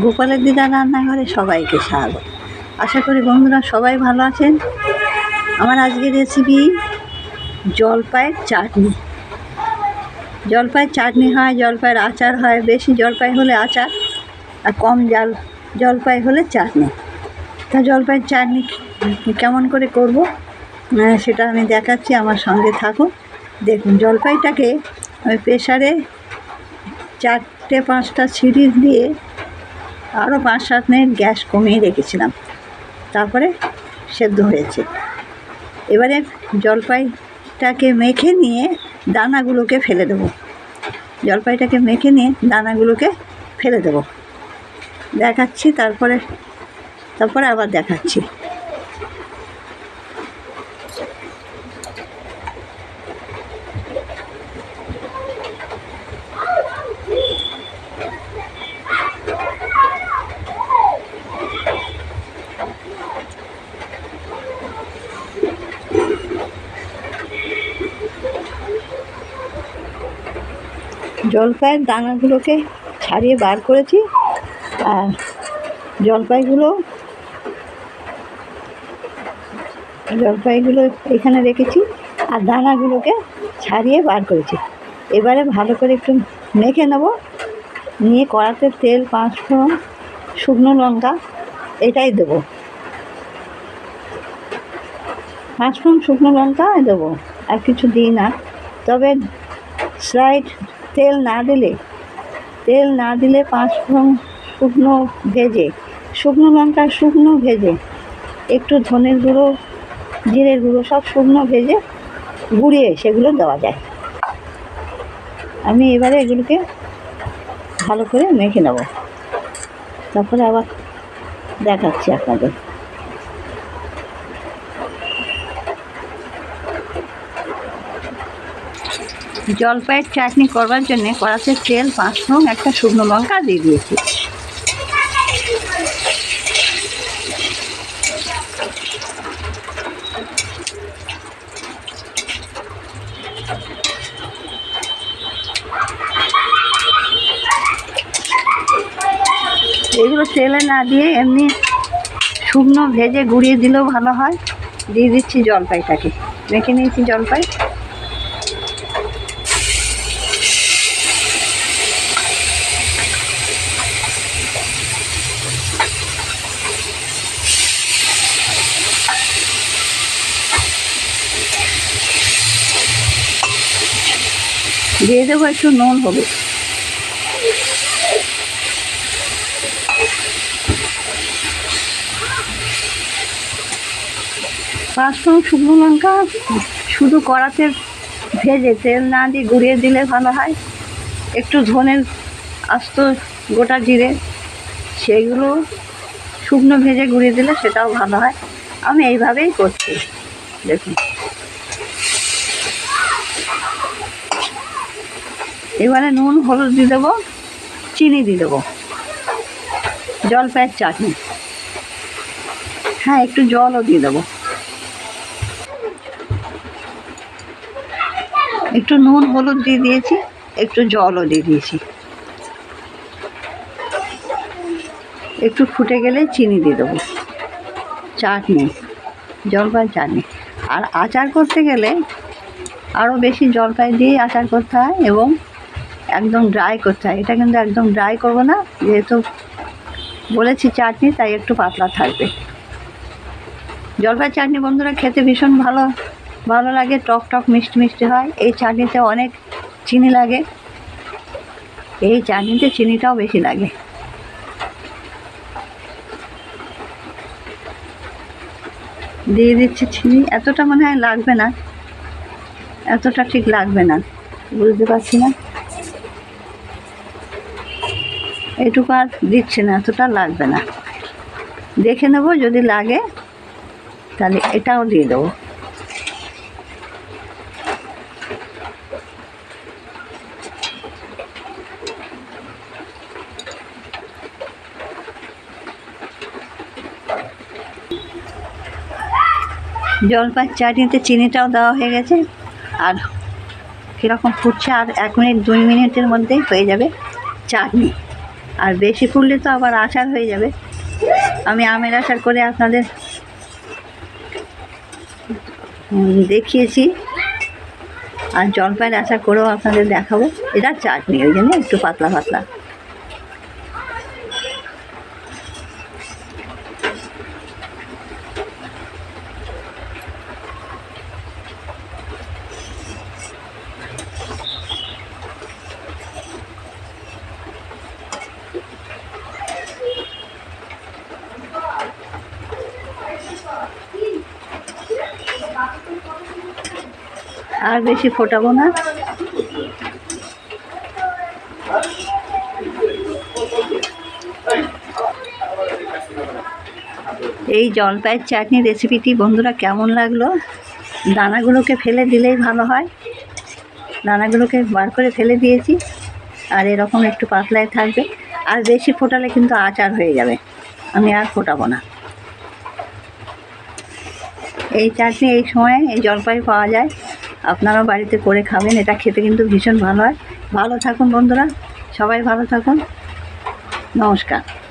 গোপালের দিদা রান্নাঘরে সবাইকে স্বাগত। আশা করি বন্ধুরা সবাই ভালো আছেন। আমার আজকের রেসিপি জলপাইয়ের চাটনি। জলপাইয়ের চাটনি হয়, জলপাইয়ের আচার হয়, বেশি জলপাই হলে আচার আর কম জাল, জলপাই হলে চাটনি। তা জলপাইয়ের চাটনি কেমন করে করব? সেটা আমি দেখাচ্ছি, আমার সঙ্গে থাকুন। দেখুন, জলপাইটাকে আমি প্রেশারে চারটে পাঁচটা সিরিজ দিয়ে আরও পাঁচ সাত মিনিট গ্যাস কমিয়ে রেখেছিলাম। তারপরে সেদ্ধ হয়েছে। এবারে জলপাইটাকে মেখে নিয়ে দানাগুলোকে ফেলে দেবো। জলপাইটাকে মেখে নিয়ে দানাগুলোকে ফেলে দেবো। দেখাচ্ছি, তারপরে তারপরে আবার দেখাচ্ছি। জলপাইয়ের দানাগুলোকে ছাড়িয়ে বার করেছি আর জলপাইগুলো জলপাইগুলো এখানে রেখেছি আর দানাগুলোকে ছাড়িয়ে বার করেছি। এবারে ভালো করে একটু মেখে নেব। নিয়ে কড়াতে তেল পাঁচ ফোড়ন শুকনো লঙ্কা এটাই দেবো। পাঁচ ফোড়ন শুকনো লঙ্কা দেবো। আর কিছু দিই না। তবে স্লাইড তেল না দিলে, তেল না দিলে পাঁচ ফোড়ন শুকনো ভেজে, শুকনো লঙ্কা, শুকনো ভেজে, একটু ধনের গুঁড়ো, জিরের গুঁড়ো সব শুকনো ভেজে গুঁড়িয়ে সেগুলো দেওয়া যায়। আমি এবারে এগুলোকে ভালো করে মেখে নেব। তারপরে আবার দেখাচ্ছি আপনাদের। জলপাইয়ের চাটনি করবার জন্য কড়াতে তেল পাঁচ ফোড়ন একটা শুকনো লঙ্কা দিয়ে দিয়েছি। এগুলো তেলে না দিয়ে এমনি শুকনো ভেজে গুঁড়িয়ে দিলেও ভালো হয়। দিয়ে দিচ্ছি জলপাইটাকে। মেখে নিয়েছি জলপাই। দিয়ে দেবো, একটু নুন হলুদ পাঁচফোড়ন শুকনো লঙ্কা শুধু কড়াতে ভেজে তেল না দিয়ে গুঁড়িয়ে দিলে ভালো হয়। একটু ধনের আস্ত গোটা জিরে, সেগুলো শুকনো ভেজে গুঁড়িয়ে দিলে সেটাও ভালো হয়। আমি এইভাবেই করছি। দেখুন। এবারে নুন, হলুদ দিয়ে দেবো, চিনি দিয়ে দেবো। জলপাইয়ের চাটনি। হ্যাঁ একটু জলও দিয়ে দেবো। একটু নুন, হলুদ দিয়ে দিয়েছি, একটু জলও দিয়ে দিয়েছি। একটু ফুটে গেলে চিনি দিয়ে দেবো। চাটনি, জলপাই চাটনি। আর আচার করতে গেলে আরও বেশি জলপাই দিয়ে আচার করতে হয় এবং একদম ড্রাই করতে হয়। এটা কিন্তু একদম ড্রাই করব না, যেহেতু বলেছি চাটনি, তাই একটু পাতলা থাকবে। জলপাই চাটনি বন্ধুরা খেতে ভীষণ ভালো ভালো লাগে, টক টক মিষ্টি মিষ্টি হয়। এই চাটনিতে অনেক চিনি লাগে, এই চাটনিতে চিনিটাও বেশি লাগে। দিয়ে দিচ্ছি চিনি, এতটা মনে হয় লাগবে না, এতটা ঠিক লাগবে না, বুঝতে পারছি না। এটুকু আর দিচ্ছে না, এতটা লাগবে না। দেখে নেব, যদি লাগে, তাহলে এটাও দিয়ে দেবো। জলপাই চাটনিতে চিনিটাও দেওয়া হয়ে গেছে, আর কীরকম ফুটছে, আর এক মিনিট, দুই মিনিটের মধ্যেই হয়ে যাবে চাটনি। আর বেশি ফুললে তো আবার আচার হয়ে যাবে। আমি আমের আচার করে আপনাদের দেখিয়েছি। আর জলপাইয়ের আচার করেও আপনাদের দেখাবো। এটা চাটনি, ওই জন্য একটু পাতলা পাতলা। আর বেশি ফোটাবো না। এই জলপাইয়ের চাটনি রেসিপিটি বন্ধুরা কেমন লাগল? দানাগুলোকে ফেলে দিলেই ভালো হয়। দানাগুলোকে বার করে ফেলে দিয়েছি। আর এরকম একটু পাতলায় থাকবে। আর বেশি ফোটালে কিন্তু আচার হয়ে যাবে। আমি আর ফোটাবো না। এই চাটনি এই সময় এই জলপাই পাওয়া যায়। আপনারাও বাড়িতে করে খাবেন, এটা খেতে কিন্তু ভীষণ ভালো হয়। ভালো থাকুন বন্ধুরা, সবাই ভালো থাকুন। নমস্কার।